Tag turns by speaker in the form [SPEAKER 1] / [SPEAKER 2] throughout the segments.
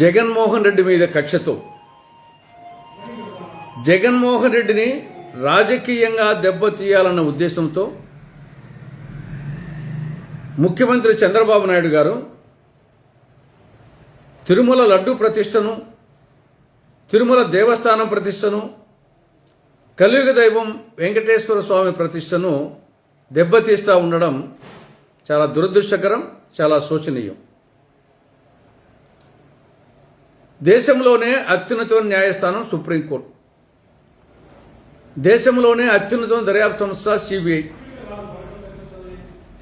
[SPEAKER 1] జగన్మోహన్ రెడ్డి మీద కక్షతో. జగన్మోహన్ రెడ్డిని రాజకీయంగా దెబ్బతీయాలన్న ఉద్దేశంతో ముఖ్యమంత్రి చంద్రబాబు నాయుడు గారు తిరుమల లడ్డు ప్రతిష్టను తిరుమల దేవస్థానం ప్రతిష్టను కలియుగ దైవం వెంకటేశ్వర స్వామి ప్రతిష్టను దెబ్బతీస్తూ ఉండడం చాలా దురదృష్టకరం చాలా శోచనీయం. దేశంలోనే అత్యున్నత న్యాయస్థానం సుప్రీంకోర్టు. దేశంలోనే అత్యున్నత దర్యాప్తు సంస్థ సిబిఐ.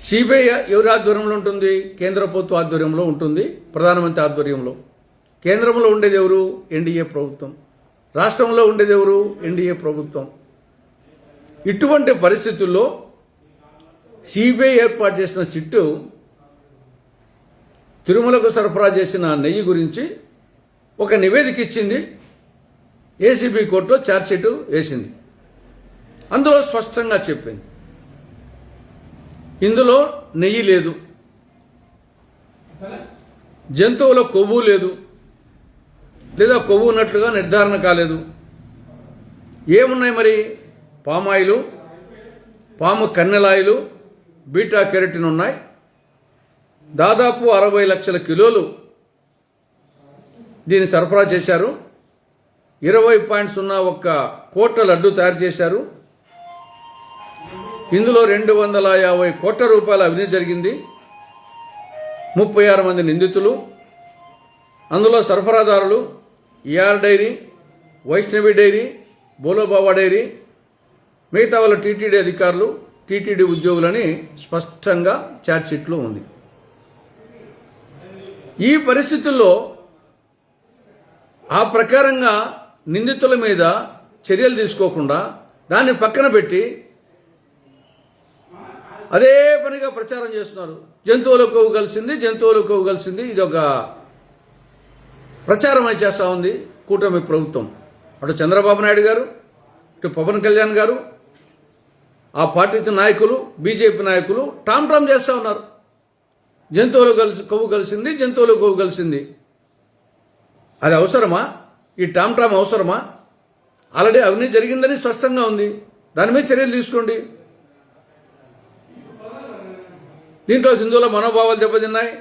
[SPEAKER 1] సిబిఐ ఎవరి ఆధ్వర్యంలో ఉంటుంది? కేంద్ర ప్రభుత్వ ఆధ్వర్యంలో ఉంటుంది ప్రధానమంత్రి ఆధ్వర్యంలో. కేంద్రంలో ఉండేది ఎవరు? ఎన్డీఏ ప్రభుత్వం. రాష్ట్రంలో ఉండేది ఎవరు? ఎన్డీఏ ప్రభుత్వం. ఇటువంటి పరిస్థితుల్లో సిబిఐ ఏర్పాటు చేసిన సిట్టు తిరుమలకు సరఫరా చేసిన నెయ్యి గురించి ఒక నివేదిక ఇచ్చింది. ఏసీబీ కోర్టులో ఛార్జ్షీట్ వేసింది. అందులో స్పష్టంగా చెప్పింది. ఇందులో నెయ్యి లేదు. జంతువుల కొవ్వు లేదు. లేదా కొవ్వు ఉన్నట్లుగా నిర్ధారణ కాలేదు. ఏమున్నాయి మరి? పామాయిలు పాము కన్నెలాయిలు బీటా కెరటిన్ ఉన్నాయి. దాదాపు అరవై లక్షల కిలోలు దీన్ని సరఫరా చేశారు. ఇరవై పాయింట్ సున్నా ఒక్క కోట్ల లడ్డు తయారు చేశారు. ఇందులో రెండు వందల యాభై కోట్ల రూపాయల అవినీతి జరిగింది. ముప్పై ఆరు మంది నిందితులు. అందులో సరఫరాదారులు E R dairy Vaishnavi dairy Bolobaba dairy మిగతా వాళ్ళ టీటీడీ అధికారులు టీటీడీ ఉద్యోగులని స్పష్టంగా ఛార్జ్షీట్లో ఉంది. ఈ పరిస్థితుల్లో ఆ ప్రకారంగా నిందితుల మీద చర్యలు తీసుకోకుండా దాన్ని పక్కన పెట్టి అదే పనిగా ప్రచారం చేస్తున్నారు. జంతువులకు కొవ్వు కలిసింది జంతువులకు కొవ్వు కలిసింది. ఇది ఒక ప్రచారం అయి చేస్తూ ఉంది కూటమి ప్రభుత్వం. అటు చంద్రబాబు నాయుడు గారు ఇటు పవన్ కళ్యాణ్ గారు ఆ పార్టీ నాయకులు బీజేపీ నాయకులు టామ్ టామ్ చేస్తూ ఉన్నారు. జంతువులు కలిసి కొవ్వు కలిసింది జంతువులు కొవ్వు కలిసింది. అది అవసరమా? ఈ టామ్ టామ్ అవసరమా? ఆల్రెడీ అవినీతి జరిగిందని స్పష్టంగా ఉంది. దాని మీద చర్యలు తీసుకోండి. దీంట్లో హిందువుల మనోభావాలు దెబ్బతిన్నాయి.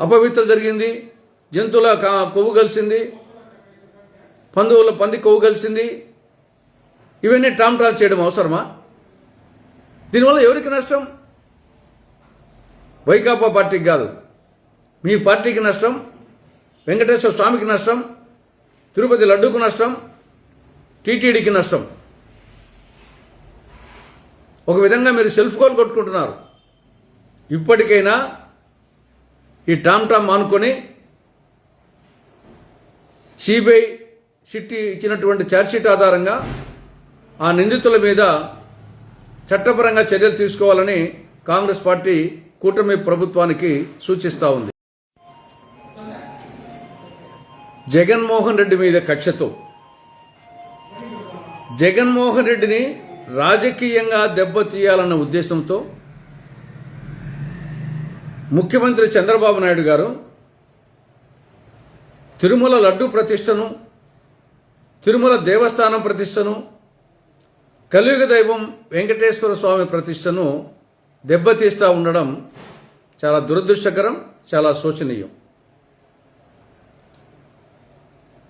[SPEAKER 1] అపవిత్ర జరిగింది. జంతువుల కా- కొవ్వు కలిసింది. పందువుల పంది కొవ్వు కలిసింది. ఇవన్నీ టామ్ టామ్ చేయడం అవసరమా? దీనివల్ల ఎవరికి నష్టం? వైకాపా పార్టీకి కాదు. మీ పార్టీకి నష్టం? వెంకటేశ్వర స్వామికి నష్టం తిరుపతి లడ్డూకు నష్టం టీటీడీకి నష్టం. ఒక విధంగా మీరు సెల్ఫ్ గోల్ కొట్టుకుంటున్నారు. ఇప్పటికైనా ఈ టామ్ టామ్ మానుకొని సిబిఐ సిట్టి ఇచ్చినటువంటి ఛార్జ్షీట్ ఆధారంగా ఆ నిందితుల మీద చట్టపరంగా చర్యలు తీసుకోవాలని కాంగ్రెస్ పార్టీ కూటమి ప్రభుత్వానికి సూచిస్తూ ఉంది. జగన్మోహన్ రెడ్డి మీద కక్షతో. జగన్మోహన్ రెడ్డిని రాజకీయంగా దెబ్బతీయాలన్న ఉద్దేశంతో ముఖ్యమంత్రి చంద్రబాబు నాయుడు గారు తిరుమల లడ్డు ప్రతిష్టను తిరుమల దేవస్థానం ప్రతిష్టను కలియుగ దైవం వెంకటేశ్వర స్వామి ప్రతిష్టను దెబ్బతీస్తూ ఉండడం చాలా దురదృష్టకరం చాలా శోచనీయం.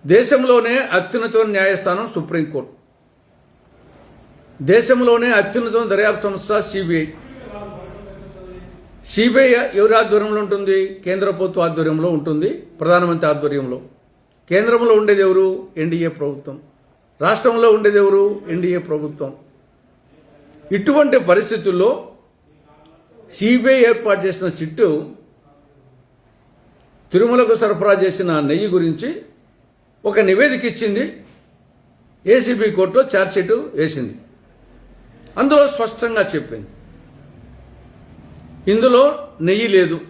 [SPEAKER 1] దేశంలోనే అత్యున్నత న్యాయస్థానం సుప్రీంకోర్టు. దేశంలోనే అత్యున్నత దర్యాప్తు సంస్థ సిబిఐ. సిబిఐ ఎవరి ఆధ్వర్యంలో ఉంటుంది? కేంద్ర ప్రభుత్వ ఆధ్వర్యంలో ఉంటుంది. ప్రధానమంత్రి ఆధ్వర్యంలో. కేంద్రంలో ఉండేది ఎవరు? ఎన్డీఏ ప్రభుత్వం. రాష్ట్రంలో ఉండేది ఎవరు? ఎన్డీఏ ప్రభుత్వం. ఇటువంటి పరిస్థితుల్లో సిబిఐ ఏర్పాటు చేసిన సిట్టు తిరుమలకు సరఫరా చేసిన నెయ్యి గురించి ఒక నివేదిక ఇచ్చింది. ఏసీబీ కోర్టులో ఛార్జ్షీట్ వేసింది. అందులో స్పష్టంగా చెప్పింది. ఇందులో నెయ్యి లేదు.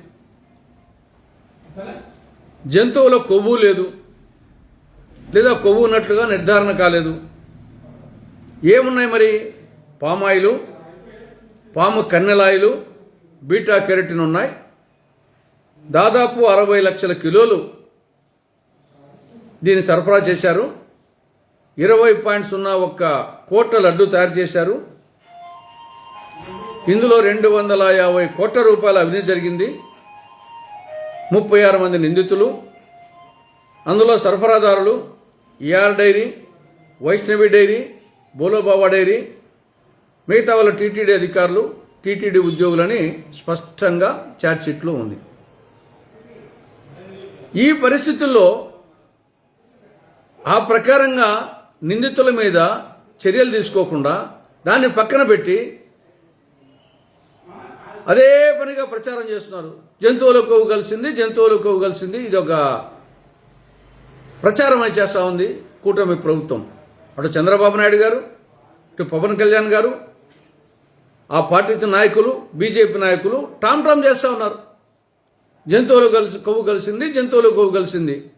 [SPEAKER 1] జంతువుల కొవ్వు లేదు. లేదా కొవ్వు ఉన్నట్లుగా నిర్ధారణ కాలేదు. ఏమున్నాయి మరి? పామాయిలు పాము కన్నెలాయిలు బీటా కెరటిన్ ఉన్నాయి. దాదాపు అరవై లక్షల కిలోలు దీన్ని సరఫరా చేశారు. ఇరవై పాయింట్ సున్నా ఒక్క కోట్ల లడ్డు తయారు చేశారు. ఇందులో రెండు వందల యాభై కోట్ల రూపాయల అవినీతి జరిగింది. ముప్పై ఆరు మంది నిందితులు. అందులో సరఫరాదారులు E R dairy Vaishnavi dairy Bolobaba dairy మిగతా వాళ్ళ టీటీడీ అధికారులు టీటీడీ ఉద్యోగులని స్పష్టంగా ఛార్జ్షీట్లో ఉంది. ఈ పరిస్థితుల్లో ఆ ప్రకారంగా నిందితుల మీద చర్యలు తీసుకోకుండా దాన్ని పక్కన పెట్టి అదే పనిగా ప్రచారం చేస్తున్నారు. జంతువులకు కలిసింది జంతువులకు కలిసింది. ఇది ఒక ప్రచారం అయితే చేస్తూ ఉంది కూటమి ప్రభుత్వం. అటు చంద్రబాబు నాయుడు గారు ఇటు పవన్ కళ్యాణ్ గారు ఆ పార్టీ నాయకులు బీజేపీ నాయకులు టామ్ టామ్ చేస్తూ ఉన్నారు. జంతువులు కలిసి కొవ్వు కలిసింది జంతువులు కొవ్వు కలిసింది.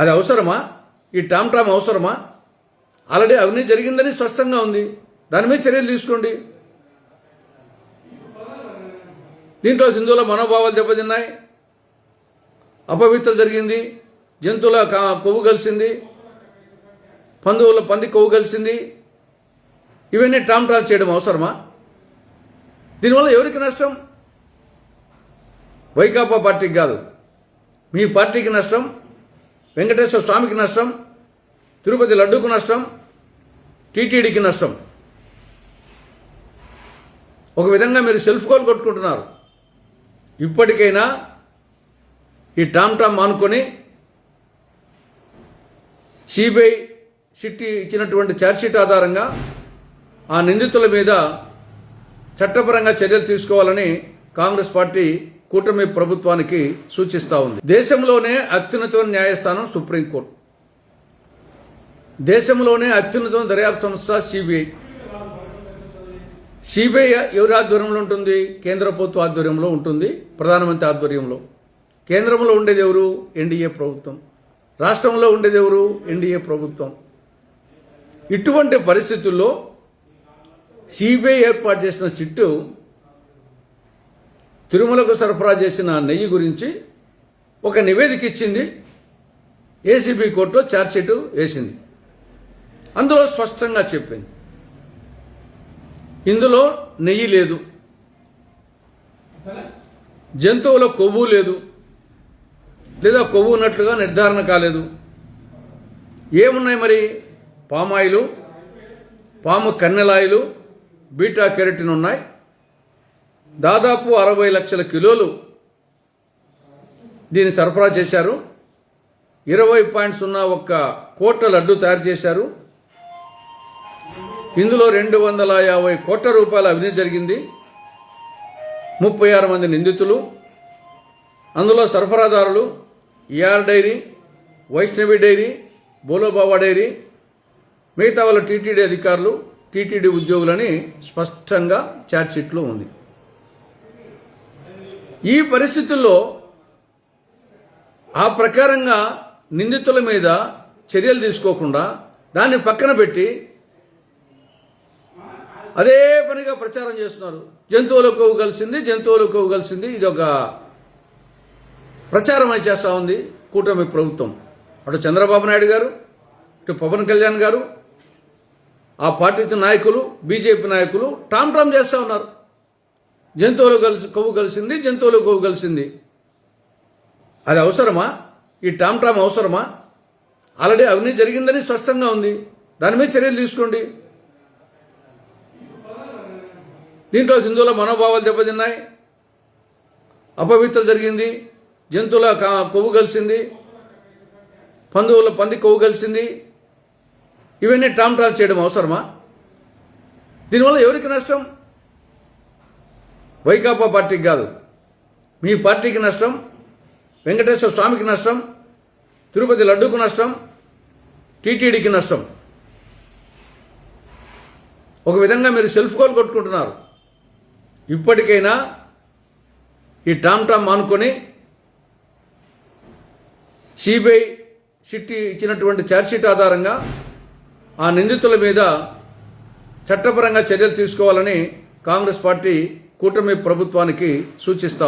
[SPEAKER 1] అది అవసరమా? ఈ టామ్ టామ్ అవసరమా? ఆల్రెడీ అవినీతి జరిగిందని స్పష్టంగా ఉంది. దాని మీద చర్యలు తీసుకోండి. దీంట్లో హిందువుల మనోభావాలు దెబ్బతిన్నాయి. అపవిత్ర జరిగింది. జంతువుల కా- కొవ్వు కలిసింది. పందువుల పంది కొవ్వు కలిసింది. ఇవన్నీ టామ్ టామ్ చేయడం అవసరమా? దీనివల్ల ఎవరికి నష్టం? వైకాపా పార్టీకి కాదు. మీ పార్టీకి నష్టం? వెంకటేశ్వర స్వామికి నష్టం తిరుపతి లడ్డూకు నష్టం టీటీడీకి నష్టం. ఒక విధంగా మీరు సెల్ఫ్ గోల్ కొట్టుకుంటున్నారు. ఇప్పటికైనా ఈ టామ్ టామ్ మానుకొని సిబిఐ సిట్టి ఇచ్చినటువంటి ఛార్జ్షీట్ ఆధారంగా ఆ నిందితుల మీద చట్టపరంగా చర్యలు తీసుకోవాలని కాంగ్రెస్ పార్టీ కూటమి ప్రభుత్వానికి సూచిస్తూ ఉంది. దేశంలోనే అత్యున్నత న్యాయస్థానం సుప్రీంకోర్టు. దేశంలోనే అత్యున్నత దర్యాప్తు సంస్థ సిబిఐ. సిబిఐ ఎవరి ఆధ్వర్యంలో ఉంటుంది? కేంద్ర ప్రభుత్వ ఆధ్వర్యంలో ఉంటుంది. ప్రధానమంత్రి ఆధ్వర్యంలో. కేంద్రంలో ఉండేది ఎవరు? ఎన్డీఏ ప్రభుత్వం. రాష్ట్రంలో ఉండేది ఎవరు? ఎన్డీఏ ప్రభుత్వం. ఇటువంటి పరిస్థితుల్లో సిబిఐ ఏర్పాటు చేసిన సిట్టు తిరుమలకు సరఫరా చేసిన నెయ్యి గురించి ఒక నివేదిక ఇచ్చింది. ఏసీబీ కోర్టులో ఛార్జ్షీట్ వేసింది. అందులో స్పష్టంగా చెప్పింది. ఇందులో నెయ్యి లేదు. జంతువుల కొవ్వు లేదు. లేదా కొవ్వు ఉన్నట్లుగా నిర్ధారణ కాలేదు. ఏమున్నాయి మరి? పామాయిలు పాము కన్నెలాయిలు బీటా కెరటిన్ ఉన్నాయి. దాదాపు అరవై లక్షల కిలోలు దీన్ని సరఫరా చేశారు. ఇరవై పాయింట్ సున్నా ఒక్క కోట్ల లడ్డు తయారు చేశారు. ఇందులో రెండు వందల యాభై కోట్ల రూపాయల అవినీతి జరిగింది. ముప్పై ఆరు మంది నిందితులు. అందులో సరఫరాదారులు E R dairy Vaishnavi dairy Bolobaba dairy మిగతా వాళ్ళ టీటీడీ అధికారులు టీటీడీ ఉద్యోగులని స్పష్టంగా ఛార్జ్షీట్లో ఉంది. ఈ పరిస్థితుల్లో ఆ ప్రకారంగా నిందితుల మీద చర్యలు తీసుకోకుండా దాన్ని పక్కన పెట్టి అదే పనిగా ప్రచారం చేస్తున్నారు. జంతువులకు కలిసింది జంతువులకు కలిసింది. ఇది ఒక ప్రచారం అయి చేస్తూ ఉంది కూటమి ప్రభుత్వం. అటు చంద్రబాబు నాయుడు గారు ఇటు పవన్ కళ్యాణ్ గారు ఆ పార్టీ నాయకులు బీజేపీ నాయకులు టామ్ టామ్ చేస్తూ ఉన్నారు. జంతువులు కలిసి కొవ్వు కలిసింది జంతువులు కొవ్వు కలిసింది. అది అవసరమా? ఈ టామ్ టామ్ అవసరమా? ఆల్రెడీ అవినీతి జరిగిందని స్పష్టంగా ఉంది. దాని మీద చర్యలు తీసుకోండి. దీంట్లో హిందువుల మనోభావాలు దెబ్బతిన్నాయి. అపవిత్ర జరిగింది. జంతువుల కా- కొవ్వు కలిసింది. పందువుల పంది కొవ్వు కలిసింది. ఇవన్నీ టామ్ టామ్ చేయడం అవసరమా? దీనివల్ల ఎవరికి నష్టం? వైకాపా పార్టీకి కాదు. మీ పార్టీకి నష్టం వెంకటేశ్వర స్వామికి నష్టం తిరుపతి లడ్డూకు నష్టం టీటీడీకి నష్టం. ఒక విధంగా మీరు సెల్ఫ్ గోల్ కొట్టుకుంటున్నారు. ఇప్పటికైనా ఈ టామ్ టామ్ మానుకొని సిబిఐ సిట్టి ఇచ్చినటువంటి ఛార్జ్షీట్ ఆధారంగా ఆ నిందితుల మీద చట్టపరంగా చర్యలు తీసుకోవాలని కాంగ్రెస్ పార్టీ కూటమి ప్రభుత్వానికి సూచిస్తా